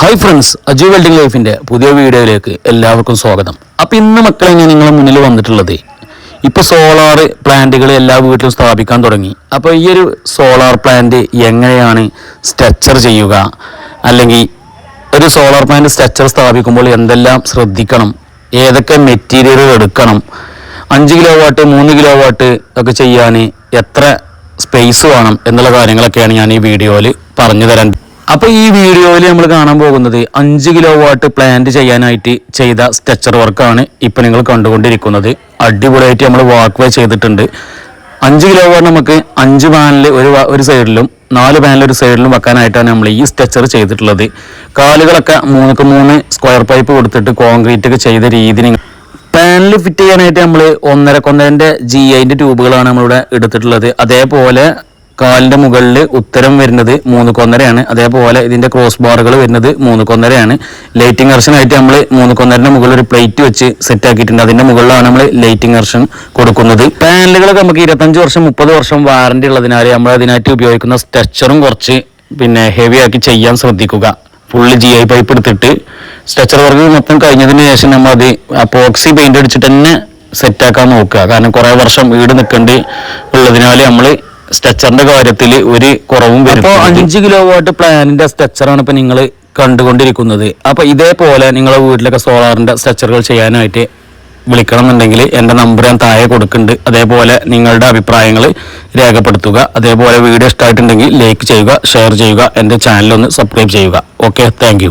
Hi friends Aju welding ലൈഫിന്റെ പുതിയ വീഡിയോയിലേക്ക് എല്ലാവർക്കും സ്വാഗതം. അപ്പോൾ ഇന്ന് മക്കളെ ഞാൻ നിങ്ങളെ മുന്നിൽ വന്നിട്ടുള്ളത്. ഇപ്പോൾ സോളാർ പ്ലാന്റുകൾ എല്ലാ വീട്ടിലും സ്ഥാപിക്കാൻ തുടങ്ങി. അപ്പോൾ ഈ ഒരു സോളാർ പ്ലാന്റ് എങ്ങനെയാണ് സ്ട്രക്ചർ ചെയ്യുക? അല്ലെങ്കിൽ ഒരു സോളാർ പ്ലാന്റ് സ്ട്രക്ചർ സ്ഥാപിക്കുമ്പോൾ എന്തെല്ലാം ശ്രദ്ധിക്കണം? ഏതൊക്കെ മെറ്റീരിയലുകൾ എടുക്കണം? അഞ്ച് കിലോ വാട്ട് മൂന്ന് കിലോ വാട്ട് ഒക്കെ ചെയ്യാൻ എത്ര സ്പേസ് വേണം എന്നുള്ള കാര്യങ്ങളൊക്കെയാണ് ഞാൻ ഈ വീഡിയോയിൽ പറഞ്ഞു തരാൻ അപ്പൊ ഈ വീഡിയോയിൽ നമ്മൾ കാണാൻ പോകുന്നത് അഞ്ച് കിലോ വാട്ട് പ്ലാന്റ് ചെയ്യാനായിട്ട് ചെയ്ത സ്ട്രക്ചർ വർക്കാണ് ഇപ്പൊ നിങ്ങൾ കണ്ടുകൊണ്ടിരിക്കുന്നത്. അടിപൊളിയായിട്ട് നമ്മൾ വാക്ക് വേ ചെയ്തിട്ടുണ്ട്. അഞ്ച് കിലോ വാട്ട് നമുക്ക് അഞ്ച് പാനൽ ഒരു ഒരു സൈഡിലും നാല് പാനൽ ഒരു സൈഡിലും വെക്കാനായിട്ടാണ് നമ്മൾ ഈ സ്ട്രക്ചർ ചെയ്തിട്ടുള്ളത്. കാലുകളൊക്കെ മൂന്നക്ക് മൂന്ന് സ്ക്വയർ പൈപ്പ് കൊടുത്തിട്ട് കോൺക്രീറ്റ് ഒക്കെ ചെയ്ത രീതി പാനൽ ഫിറ്റ് ചെയ്യാനായിട്ട് നമ്മൾ ഒന്നര കൊന്നരന്റെ ജി ഐന്റെ ട്യൂബുകളാണ് നമ്മളിവിടെ എടുത്തിട്ടുള്ളത്. അതേപോലെ കാലിന്റെ മുകളിൽ ഉത്തരം വരുന്നത് മൂന്ന് കൊന്നരയാണ്. അതേപോലെ ഇതിന്റെ ക്രോസ് ബാറുകൾ വരുന്നത് മൂന്ന് കൊന്നരയാണ്. ലൈറ്റിംഗ് ആയിട്ട് നമ്മൾ മൂന്ന് കൊന്നരന്റെ മുകളിൽ ഒരു പ്ലേറ്റ് വെച്ച് സെറ്റ് ആക്കിയിട്ടുണ്ട്. അതിന്റെ മുകളിലാണ് നമ്മൾ ലൈറ്റിംഗ് അർഷൻ കൊടുക്കുന്നത്. പാനലുകളൊക്കെ നമുക്ക് ഇരുപത്തഞ്ച് വർഷം മുപ്പത് വർഷം വാറന്റി ഉള്ളതിനാൽ നമ്മൾ അതിനായിട്ട് ഉപയോഗിക്കുന്ന സ്ട്രക്ചറും കുറച്ച് പിന്നെ ഹെവി ആക്കി ചെയ്യാൻ ശ്രദ്ധിക്കുക. ഫുള്ള് ജി ഐ പൈപ്പ് എടുത്തിട്ട്. സ്ട്രക്ചർ വർക്ക് മൊത്തം കഴിഞ്ഞതിന് ശേഷം നമ്മൾ അത് അപ്പോക്സി പെയിന്റ് അടിച്ചിട്ട് തന്നെ സെറ്റ് ആക്കാൻ നോക്കുക. കാരണം കുറേ വർഷം വീട് നിൽക്കേണ്ടി ഉള്ളതിനാൽ നമ്മൾ സ്ട്രക്ചറിന്റെ കാര്യത്തിൽ ഒരു കുറവും അപ്പോൾ അഞ്ച് കിലോ വാട്ട് പ്ലാനിന്റെ സ്ട്രക്ചറാണ് ഇപ്പൊ നിങ്ങൾ കണ്ടുകൊണ്ടിരിക്കുന്നത്. അപ്പൊ ഇതേപോലെ നിങ്ങളെ വീട്ടിലൊക്കെ സോളാറിന്റെ സ്ട്രക്ചറുകൾ ചെയ്യാനായിട്ട് വിളിക്കണം എന്നുണ്ടെങ്കിൽ എന്റെ നമ്പർ ഞാൻ താഴെ കൊടുക്കുന്നുണ്ട്. അതേപോലെ നിങ്ങളുടെ അഭിപ്രായങ്ങൾ രേഖപ്പെടുത്തുക. അതേപോലെ വീഡിയോ ഇഷ്ടമായിട്ടുണ്ടെങ്കിൽ ലൈക്ക് ചെയ്യുക ഷെയർ ചെയ്യുക എന്റെ ചാനൽ ഒന്ന് സബ്സ്ക്രൈബ് ചെയ്യുക. Okay thank